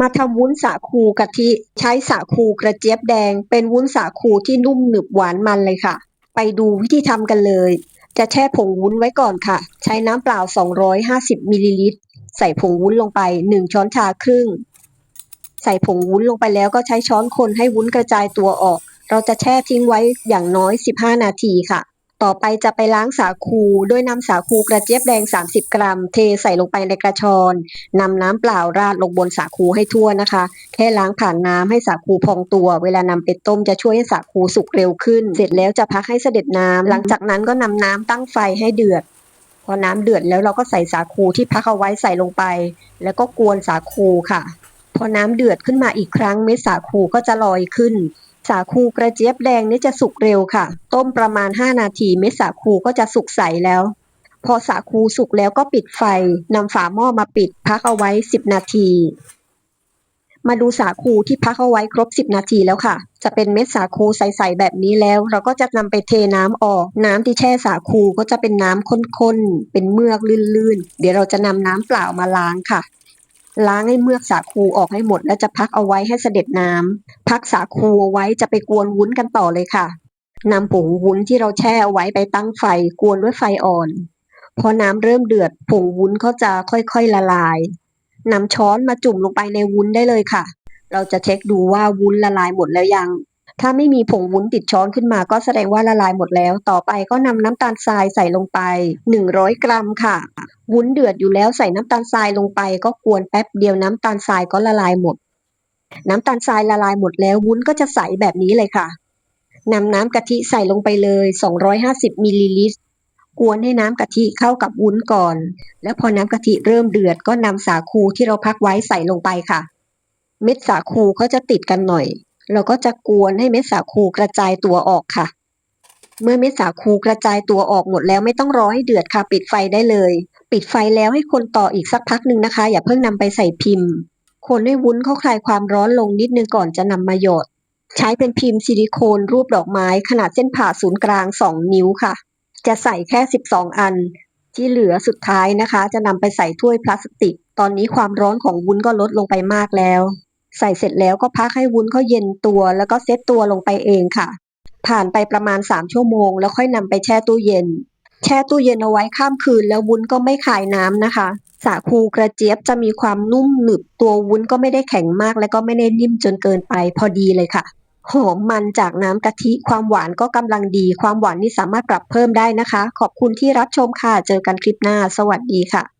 มาทำวุ้นสาคูกะทิใช้สาคูกระเจี๊ยบแดง เป็นวุ้นสาคูที่นุ่มหนึบหวานมันเลยค่ะ ไปดูวิธีทำกันเลย จะแช่ผงวุ้นไว้ก่อนค่ะ ใช้น้ำเปล่า 250มิลลิลิตรใส่ผงวุ้นลงไป 1 ช้อนชาครึ่ง ใส่ผงวุ้นลงไปแล้วก็ใช้ช้อนคนให้วุ้นกระจายตัวออก เราจะแช่ทิ้งไว้อย่างน้อย 15 นาทีค่ะ ต่อไปจะไปล้างสาคูด้วยนำสาคูกระเจี๊ยบแดง 30 กรัม เทใส่ลงไปในกระชอนนำน้ำเปล่าราดลงบนสาคูให้ทั่วนะคะ แค่ล้างผ่านน้ำให้สาคูพองตัว เวลานำไปต้มจะช่วยให้สาคูสุกเร็วขึ้น เสร็จแล้วจะพักให้เสด็จน้ำหลังจากนั้นก็นำน้ำตั้งไฟให้เดือด พอน้ำเดือดแล้วเราก็ใส่สาคูที่พักเอาไว้ใส่ลงไป แล้วก็กวนสาคูค่ะ พอน้ำเดือดขึ้นมาอีกครั้งเม็ดสาคูก็จะลอยขึ้น สาคูกระเจี๊ยบแดงนี่จะสุกเร็วค่ะ ต้มประมาณ 5 นาทีเม็ดสาคูก็จะสุกใสแล้ว พอสาคูสุกแล้วก็ปิดไฟนำฝาหม้อมาปิดพักเอาไว้ 10 นาที มาดูสาคูที่พักเอาไว้ครบ 10 นาทีแล้วค่ะ จะเป็นเม็ดสาคูใสๆแบบนี้แล้ว เราก็จะนำไปเทน้ำออก น้ำที่แช่สาคูก็จะเป็นน้ำข้นๆเป็นเมือกลื่นๆ เดี๋ยวเราจะนำน้ำเปล่ามาล้างค่ะ ล้างให้เมือกสาคูออกให้หมด แล้วจะพักเอาไว้ให้เสด็จน้ำพักสาคูเอาไว้จะไปกวนวุ้นกันต่อเลยค่ะนำผงวุ้นที่เราแช่เอาไว้ไปตั้งไฟกวนด้วยไฟอ่อน พอน้ำเริ่มเดือดผงวุ้นเขาจะค่อยๆละลายนำช้อนมาจุ่มลงไปในวุ้นได้เลยค่ะ เราจะเช็คดูว่าวุ้นละลายหมดแล้วยัง ถ้าไม่มีผงวุ้นติดช้อนขึ้นมาก็แสดงว่าละลายหมดแล้ว ต่อไปก็นำน้ำตาลทรายใส่ลงไป 100 กรัมค่ะ วุ้นเดือดอยู่แล้วใส่น้ำตาลทรายลงไป ก็กวนแป๊บเดียวน้ำตาลทรายก็ละลายหมด น้ำตาลทรายละลายหมดแล้ววุ้นก็จะใสแบบนี้เลยค่ะนำน้ำกะทิใส่ลงไปเลย 250มิลลิลิตรกวนให้น้ำกะทิเข้ากับวุ้นก่อน แล้วพอน้ำกะทิเริ่มเดือดก็นำสาคูที่เราพักไว้ใส่ลงไปค่ะ เม็ดสาคูเขาจะติดกันหน่อย เราก็จะกวนให้เม็ดสาคูกระจายตัวออกค่ะ เมื่อเม็ดสาคูกระจายตัวออกหมดแล้วไม่ต้องรอให้เดือดค่ะ ปิดไฟได้เลย ปิดไฟแล้วให้คนต่ออีกสักพักหนึ่งนะคะ อย่าเพิ่งนำไปใส่พิมพ์ คนให้วุ้นเขาคลายความร้อนลงนิดนึงก่อนจะนำมาหยดใช้เป็นพิมพ์ซิลิโคนรูปดอกไม้ขนาดเส้นผ่าศูนย์กลาง 2 นิ้วค่ะ จะใส่แค่ 12 อัน ที่เหลือสุดท้ายนะคะ จะนำไปใส่ถ้วยพลาสติก ตอนนี้ความร้อนของวุ้นก็ลดลงไปมากแล้ว ใส่เสร็จแล้วก็พักให้วุ้นเขาเย็นตัว แล้วก็เซตตัวลงไปเองค่ะ ผ่านไปประมาณ 3 ชั่วโมง แล้วค่อยนำไปแช่ตู้เย็น แช่ตู้เย็นเอาไว้ข้ามคืน แล้ววุ้นก็ไม่คายน้ำนะคะสาคูกระเจี๊ยบจะมีความนุ่มหนึบตัววุ้นก็ไม่ได้แข็งมาก และก็ไม่ได้นิ่มจนเกินไปพอดีเลยค่ะหอมมันจากน้ำกะทิความหวานก็กำลังดี ความหวานนี่สามารถปรับเพิ่มได้นะคะ ขอบคุณที่รับชมค่ะ เจอกันคลิปหน้า สวัสดีค่ะ